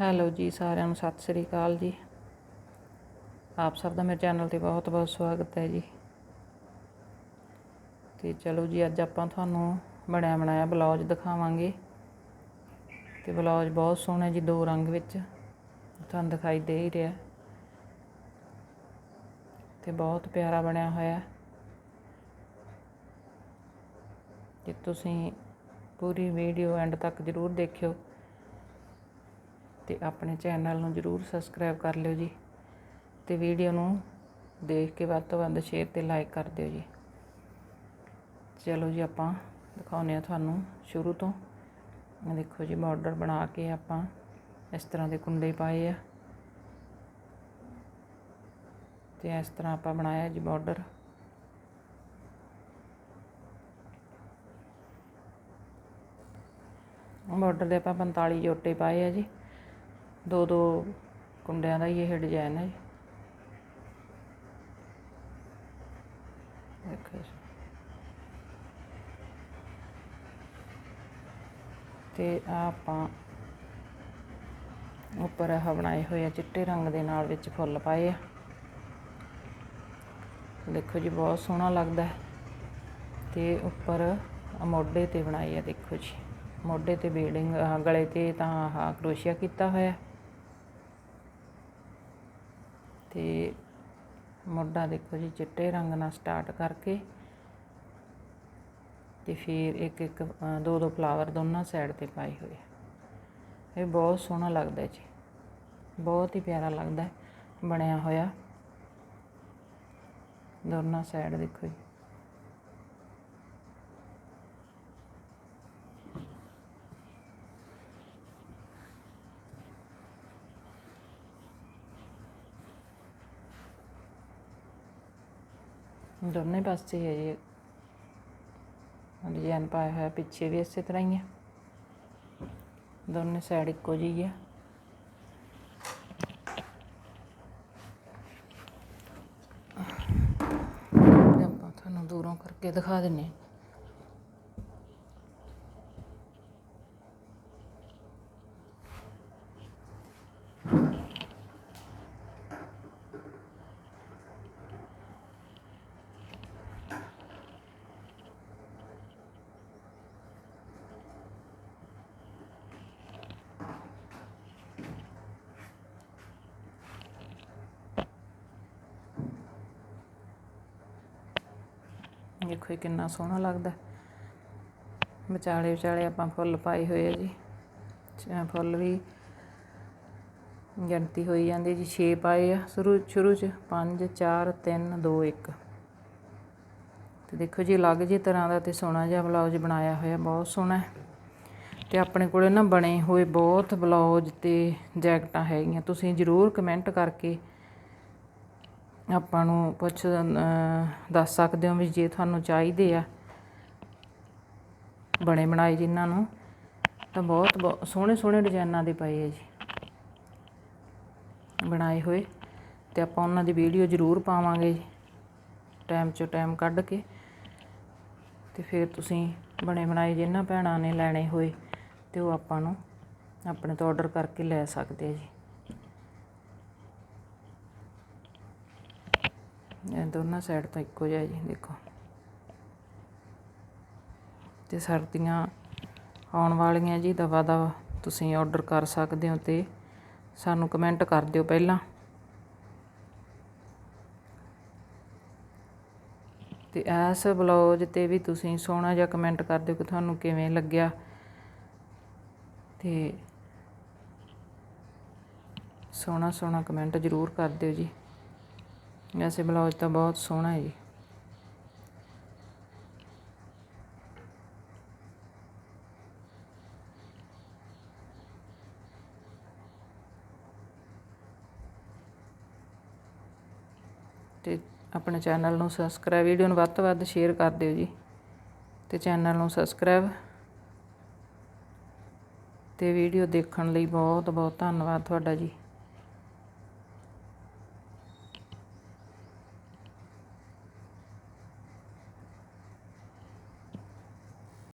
Hello ਜੀ ਸਾਰਿਆਂ ਨੂੰ, ਸਤਿ ਸ੍ਰੀ ਅਕਾਲ ਜੀ। ਆਪ ਸਭ ਦਾ ਮੇਰੇ ਚੈਨਲ ਤੇ ਬਹੁਤ ਬਹੁਤ ਸਵਾਗਤ ਹੈ ਜੀ। ਤੇ ਚਲੋ ਜੀ, ਅੱਜ ਆਪਾਂ ਤੁਹਾਨੂੰ ਬਣਿਆ ਬਣਾਇਆ ਬਲੌਜ ਦਿਖਾਵਾਂਗੇ। ਤੇ ਬਲੌਜ ਬਹੁਤ ਸੋਹਣਾ ਜੀ, ਦੋ ਰੰਗ ਵਿੱਚ। ਤੁਹਾਨੂੰ ਦਿਖਾਈ ਦੇ ਹੀ ਰਿਹਾ। ਤੇ ਬਹੁਤ ਪਿਆਰਾ ਬਣਿਆ ਹੋਇਆ। ਜੇ ਤੁਸੀਂ ਪੂਰੀ ਵੀਡੀਓ ਐਂਡ ਤੱਕ ਜ਼ਰੂਰ ਦੇਖਿਓ ਤੇ ਆਪਣੇ ਚੈਨਲ ਨੂੰ ਜ਼ਰੂਰ ਸਬਸਕ੍ਰਾਈਬ ਕਰ ਲਿਓ ਜੀ ਤੇ ਵੀਡੀਓ ਨੂੰ ਦੇਖ ਕੇ ਵੱਧ ਤੋਂ ਵੱਧ ਸ਼ੇਅਰ ਤੇ ਲਾਈਕ ਕਰ ਦਿਓ ਜੀ। ਚਲੋ ਜੀ ਆਪਾਂ ਦਿਖਾਉਂਦੇ ਆ ਤੁਹਾਨੂੰ ਸ਼ੁਰੂ ਤੋਂ। ਇਹ ਦੇਖੋ ਜੀ ਬਾਰਡਰ ਬਣਾ ਕੇ ਆਪਾਂ ਇਸ ਤਰ੍ਹਾਂ ਦੇ ਕੁੰਡੇ ਪਾਏ ਆ। ਤੇ ਇਸ ਤਰ੍ਹਾਂ ਆਪਾਂ ਬਣਾਇਆ ਜੀ ਬਾਰਡਰ ਬਾਰਡਰ ਦੇ ਆਪਾਂ 45 ਜੋਟੇ ਪਾਏ ਆ ਜੀ। ਦੋ ਦੋ ਕੁੰਡਿਆਂ ਦਾ ਹੀ ਇਹ ਡਿਜ਼ਾਈਨ ਹੈ ਜੀ। ਦੇਖੋ ਜੀ ਤੇ ਆਹ ਆਪਾਂ ਉੱਪਰ ਆਹ ਬਣਾਏ ਹੋਏ ਆ ਚਿੱਟੇ ਰੰਗ ਦੇ ਨਾਲ ਵਿੱਚ ਫੁੱਲ ਪਾਏ ਆ। ਦੇਖੋ ਜੀ, ਬਹੁਤ ਸੋਹਣਾ ਲੱਗਦਾ ਹੈ। ਤੇ ਉੱਪਰ ਮੋਢੇ ਤੇ ਬਣਾਈ ਆ, ਦੇਖੋ ਜੀ। ਮੋਢੇ ਤੇ ਬੀਡਿੰਗ ਗਲੇ ਤੇ ਤਾਂ ਆਹ ਕਰੋਸ਼ੀਆ ਕੀਤਾ ਹੋਇਆ। ਤੇ ਮੋਢਾ ਦੇਖੋ ਜੀ ਚਿੱਟੇ ਰੰਗ ਨਾਲ ਸਟਾਰਟ ਕਰਕੇ ਤੇ ਫਿਰ ਇੱਕ ਇੱਕ ਦੋ ਦੋ ਫਲਾਵਰ ਦੋਨਾਂ ਸਾਈਡ ਤੇ ਪਾਏ ਹੋਏ ਆ। ਇਹ ਬਹੁਤ ਸੋਹਣਾ ਲੱਗਦਾ ਜੀ। ਬਹੁਤ ਹੀ ਪਿਆਰਾ ਲੱਗਦਾ, ਬਣਿਆ ਹੋਇਆ। ਦੋਨਾਂ ਸਾਈਡ ਦੇਖੋ ਜੀ। ਦੋਨੇ ਪਾਸੇ ਹੈ ਜੀ। ਡਿਜ਼ਾਈਨ ਪਾਇਆ ਹੋਇਆ, ਪਿੱਛੇ ਵੀ ਇਸੇ ਤਰ੍ਹਾਂ ਹੀ ਹੈ। ਦੋਨੇ ਸਾਈਡ ਇੱਕੋ ਜਿਹੀ ਹੈ। ਆਪਾਂ ਤੁਹਾਨੂੰ ਦੂਰੋਂ ਕਰਕੇ ਦਿਖਾ ਦਿੰਨੇ ਦੇਖੋ ਇਹ ਕਿੰਨਾ ਸੋਹਣਾ ਲੱਗਦਾ। ਵਿਚਾਲੇ ਵਿਚਾਲੇ ਆਪਾਂ ਫੁੱਲ ਪਾਏ ਹੋਏ ਆ ਜੀ। ਫੁੱਲ ਵੀ ਗਿਣਤੀ ਹੋਈ ਜਾਂਦੀ ਜੀ 6 ਪਾਏ ਆ। ਸ਼ੁਰੂ ਸ਼ੁਰੂ ਚ 5 4 3 2 1 ਤੇ ਦੇਖੋ ਜੀ, ਅਲੱਗ ਜੀ ਤਰ੍ਹਾਂ ਦਾ ਤੇ ਸੋਹਣਾ ਜਿਹਾ ਬਲਾਉਜ ਬਣਾਇਆ ਹੋਇਆ, ਬਹੁਤ ਸੋਹਣਾ ਹੈ। ਤੇ ਆਪਣੇ ਕੋਲੇ ਨਾ ਬਣੇ ਹੋਏ ਬਹੁਤ ਬਲਾਉਜ ਤੇ ਜੈਕਟਾਂ ਹੈਗੀਆਂ, ਤੁਸੀਂ ਜ਼ਰੂਰ ਕਮੈਂਟ ਕਰਕੇ ਆਪਾਂ ਨੂੰ ਪੁੱਛ ਦੱਸ ਸਕਦੇ ਹੋ ਵੀ ਜੇ ਤੁਹਾਨੂੰ ਚਾਹੀਦੇ ਆ ਬਣੇ ਬਣਾਏ ਜਿਨ੍ਹਾਂ ਨੂੰ, ਤਾਂ ਬਹੁਤ ਬਹੁ- ਸੋਹਣੇ ਸੋਹਣੇ ਡਿਜ਼ਾਈਨਾਂ ਦੇ ਪਏ ਆ ਜੀ। ਬਣਾਏ ਹੋਏ, ਤੇ ਆਪਾਂ ਉਹਨਾਂ ਦੀ ਵੀਡੀਓ ਜ਼ਰੂਰ ਪਾਵਾਂਗੇ ਟਾਈਮ ਚੋਂ ਟਾਈਮ ਕੱਢ ਕੇ। ਤੇ ਫਿਰ ਤੁਸੀਂ ਬਣੇ ਬਣਾਏ ਜਿਨ੍ਹਾਂ ਭੈਣਾਂ ਨੇ ਲੈਣੇ ਹੋਏ, ਤੇ ਉਹ ਆਪਾਂ ਨੂੰ ਆਪਣੇ ਤੋਂ ਆਰਡਰ ਕਰਕੇ ਲੈ ਸਕਦੇ ਆ ਜੀ। ਇਹ ਦੋਨਾਂ ਸਾਈਡ ਤੋਂ ਇੱਕੋ ਜਿਹਾ ਜੀ, ਦੇਖੋ। ਤੇ ਸਰਦੀਆਂ ਆਉਣ ਵਾਲੀਆਂ ਜੀ ਦਵਾ ਦਵਾ ਤੁਸੀਂ ਆਰਡਰ ਕਰ ਸਕਦੇ ਹੋ ਤੇ ਸਾਨੂੰ ਕਮੈਂਟ ਕਰ ਦਿਓ ਪਹਿਲਾਂ। ਤੇ ਇਸ ਬਲੌਜ ਤੇ ਵੀ ਤੁਸੀਂ ਸੋਹਣਾ ਜਿਹਾ ਕਮੈਂਟ ਕਰ ਦਿਓ ਕਿ ਤੁਹਾਨੂੰ ਕਿਵੇਂ ਲੱਗਿਆ। ਤੇ ਸੋਹਣਾ ਸੋਹਣਾ ਕਮੈਂਟ ਜ਼ਰੂਰ ਕਰ ਦਿਓ ਜੀ। ਵੈਸੇ ਬਲੌਜ ਤਾਂ ਬਹੁਤ ਸੋਹਣਾ ਹੈ ਜੀ। ਤੇ ਆਪਣੇ ਚੈਨਲ ਨੂੰ ਸਬਸਕ੍ਰਾਈਬ ਵੀਡੀਓ ਨੂੰ ਵੱਧ ਤੋਂ ਵੱਧ ਸ਼ੇਅਰ ਕਰ ਦਿਓ ਜੀ। ਤੇ ਚੈਨਲ ਨੂੰ ਸਬਸਕ੍ਰਾਈਬ ਤੇ ਵੀਡੀਓ ਦੇਖਣ ਲਈ ਬਹੁਤ ਬਹੁਤ ਧੰਨਵਾਦ ਤੁਹਾਡਾ ਜੀ।